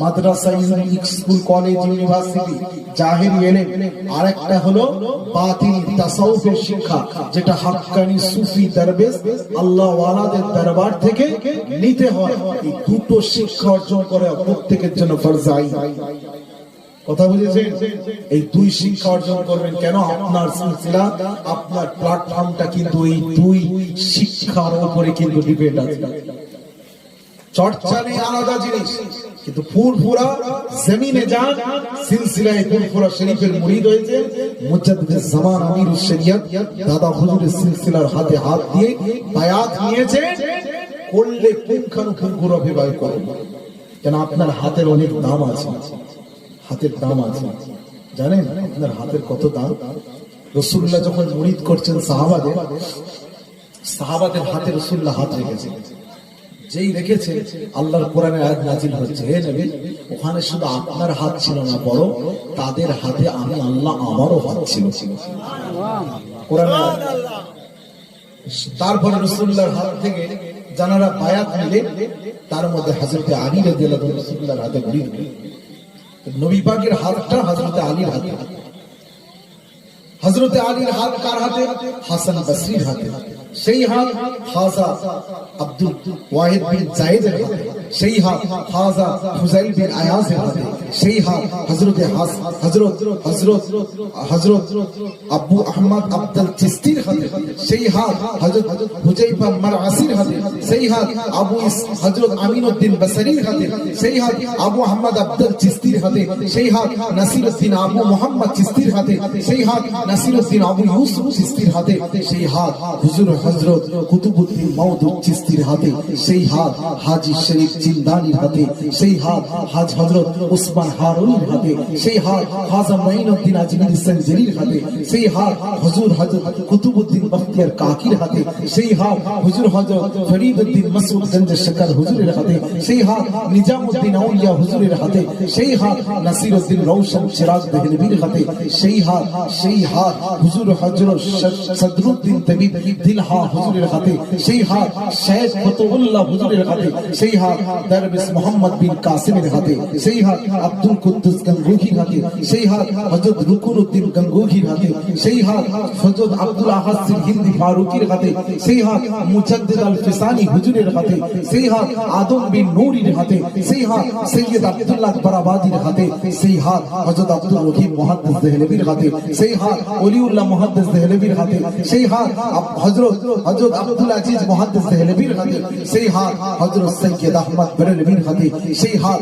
মাদ্রাসা, unique school, college, university, জাহেরি এলেম। আরেকটা হলো বাতিনি তাসাউফের শিক্ষা, যেটা হাক্কানি সুফি দরবেশ, আল্লাহ ওয়ালাদের দরবার থেকে নিতে হয়। এই দুটো শিক্ষা অর্জন করা প্রত্যেকের জন্য ফরজ কথা বুঝেছেন? এই দুই শিক্ষা অর্জন করবেন কেন? আপনার সিলসিলা, আপনার প্ল্যাটফর্মটা কিন্তু এই দুই শিক্ষার উপরে কিন্তু ডিপেন্ড আছে। চর্চা নেই আলাদা জিনিস। কিন্তু ফুরফুরা জমিনে যান, সিলসিলায় ফুরফুরা শরীফের মুরিদ হয়েছে। মুজাদ্দিদ জামান আমির শরিয়ত দাদা হুজুরের সিলসিলার হাতে হাত দিয়ে বায়াত নিয়েছে। করলে পুঙ্খানুপুঙ্খুর অভিবায় করুন কেন আপনার হাতের অনেক দাম আছে? হাতের দাম আছে। জানেন আপনার হাতের কত দাম? রসুল্লাহ যখন মুরিদ করছেন সাহাবাদের সাহাবাদের হাতে রসুল্লাহ হাত রেখেছে। যেই রেখেছে আল্লাহর কোরআনের আয়াত নাজিল হচ্ছে, হে নবী, ওখানে শুধু আপনার হাত ছিল না বড় তাদের হাতে আমি আল্লাহ আমারও হাত ছিল। তারপরে রসুল্লাহর হাত থেকে জানারা নিলে, তার মধ্যে হাজরতে আলী রাদিয়াল্লাহু রসুল্লাহর হাতে নবী পাকের হাতটা হযরতে আলীর হাতে। হযরতে আলীর হাত কার হাতে হাসান বসরির হাতে সেই হাত খাজা আব্দুল ওয়াহিদ বিন জায়েদের হাতে সেই হাত খাজা হুজাইল বিন আয়াজের হাতে সেই হাত হযরতে হাস, হযরত হযরত হযরত আবু আহমদ আব্দুল চিস্তির হাতে সেই হাত হযরত হুজাইফা মারআসির হাতে সেই হাত আবু ইস, হযরত আমিনউদ্দিন বসরির হাতে সেই হাত আবু আহমদ আব্দুল চিস্তির হাতে সেই হাত নাসিরউদ্দিন আবু মোহাম্মদ চিস্তির হাতে সেই হাত নাসিরউদ্দিন আবু ইউসুফ চিস্তির হাতে সেই হাত হুজুর হযরত কুতুবউদ্দিন মাউদুদ চিস্তির হাতে সেই হাত হাজী শরীফ জিন্দানির হাতে সেই হাত হাজ হযরত উসমান হারুনির হাতে সেই হাত খাজা মাইনুদ্দিন আজমির সঞ্জরির হাতে সেই হাত হুজুর হযরত কুতুবউদ্দিন বখতিয়ার কাকির হাতে সেই হাত হুজুর হযরত ফরিদউদ্দিন মাসউদ গঞ্জ শকর হুজুরের হাতে সেই হাত নিজামউদ্দিন আউলিয়া হুজুরের হাতে সেই হাত নাসিরউদ্দিন রওশন চিরাগ দেহলভির হাতে সেই হাত সেই হাত হুজুর হযরত সদরুদ্দিন তবিব দিলহা হুজুরের হাতে সেই হাত শেখ ফতহুল্লাহ হুজুরের হাতে সেই হাত দরবেশ মোহাম্মদ বিন কাসিমের হাতে সেই হাত আব্দুল কুদ্দুস গঙ্গোহির হাতে সেই হাত হযরত রুকুনুদ্দিন গঙ্গোহির হাতে সেই হাত হযরত আব্দুল আহাদ হিন্দি ফারুকির হাতে সেই হাত মুজাদ্দিদ আল ফিসানি হুজুরের হাতে সেই হাত আদম বিন নূরির হাতে সেই হাত সৈয়দ আব্দুল্লাহ বারাবাদির হাতে সেই হাত হযরত আব্দুল রহিম মুহাদ্দিস দেহলভির হাতে সেই হাত ওলিউল্লাহ মুহাদ্দিস দেহলভির হাতে সেই হাত হযরত হযরত আব্দুল আজিজ মুহাদ্দিস দেহলভির হাতে সেই হাত হযরত সৈয়দ আহমদ বেরেলভির হাতে সেই হাত